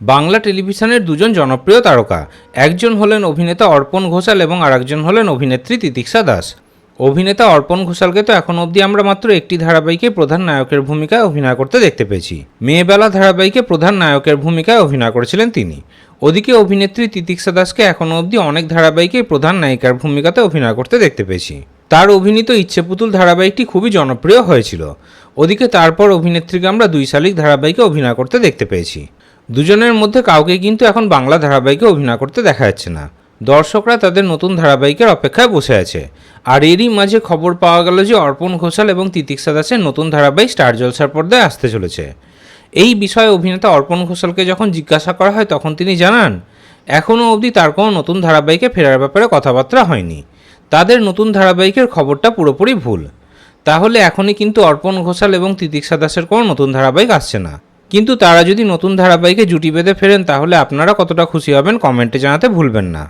বাংলা টেলিভিশনের দুজন জনপ্রিয় তারকা। একজন হলেন অভিনেতা অর্পণ ঘোষাল এবং আরেকজন হলেন অভিনেত্রী তিতিক্ষা দাস। অভিনেতা অর্পণ ঘোষালকে তো এখন অবধি আমরা মাত্র একটি ধারাবাহিকে প্রধান নায়কের ভূমিকায় অভিনয় করতে দেখতে পেয়েছি। মেয়েবেলা ধারাবাহিকে প্রধান নায়কের ভূমিকায় অভিনয় করেছিলেন তিনি। ওদিকে অভিনেত্রী তিতিক্ষা দাসকে এখনও অবধি অনেক ধারাবাহিকে প্রধান নায়িকার ভূমিকাতে অভিনয় করতে দেখতে পেয়েছি। তার অভিনীত ইচ্ছে পুতুল ধারাবাহিকটি খুবই জনপ্রিয় হয়েছিল। ওদিকে তারপর অভিনেত্রীকে আমরা দুই শালিক ধারাবাহিকে অভিনয় করতে দেখতে পেয়েছি। দুজনের মধ্যে কাউকে কিন্তু এখন বাংলা ধারাবাহিকে অভিনয় করতে দেখা যাচ্ছে না। দর্শকরা তাদের নতুন ধারাবাহিকের অপেক্ষায় বসে আছে। আর এরই মাঝে খবর পাওয়া গেল যে অর্পণ ঘোষাল এবং তিতিক্ষা দাসের নতুন ধারাবাহিক স্টার জলসার পর্দায় আসতে চলেছে। এই বিষয়ে অভিনেতা অর্পণ ঘোষালকে যখন জিজ্ঞাসা করা হয় তখন তিনি জানান এখনও অবধি তার কোনো নতুন ধারাবাহিকে ফেরার ব্যাপারে কথাবার্তা হয়নি। তাদের নতুন ধারাবাহিকের খবরটা পুরোপুরি ভুল। তাহলে এখনই কিন্তু অর্পণ ঘোষাল এবং তিতিক্ষা দাসের কোনো নতুন ধারাবাহিক আসছে না। কিন্তু তারা যদি নতুন ধারাবাহিকে জুটি বেঁধে ফেরেন, তাহলে আপনারা কতটা খুশি হবেন কমেন্টে জানাতে ভুলবেন না।